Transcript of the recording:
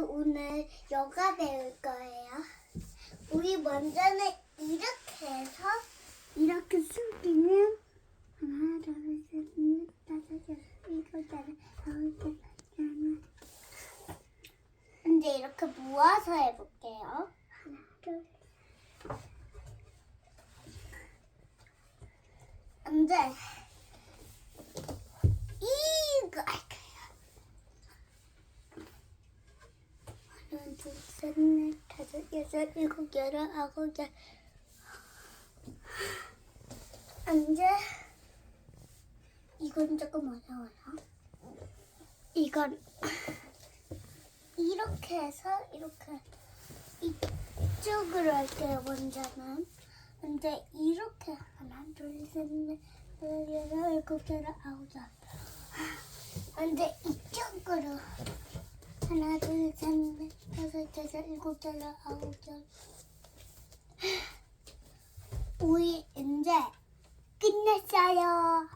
오늘 요가 배울 거예요. 우리 먼저는 이렇게 해서 이렇게 숙이면 하나, 둘, 셋, 넷, 다섯, 여섯, 일곱, 여덟, 아홉, 열, 열하나. 이제 이렇게 모아서 해볼게요. 하나, 둘. 이제 이거 할 거예요. 둘, 셋, 넷, 다섯, 여섯, 일곱, 여덟, 아홉, 열. 이제 이건 조금 어려워요. 이건 이렇게 해서 이렇게 이쪽으로 할게요. 먼저는. 근데 이렇게 하나, 둘, 셋, 넷, 여섯, 일곱, 여덟, 아홉, 열. 근데 이쪽으로 하나, 둘, 셋, 넷, 다섯, 여섯, 일곱, 여덟, 아홉, 열. 우리 이제 끝났어요.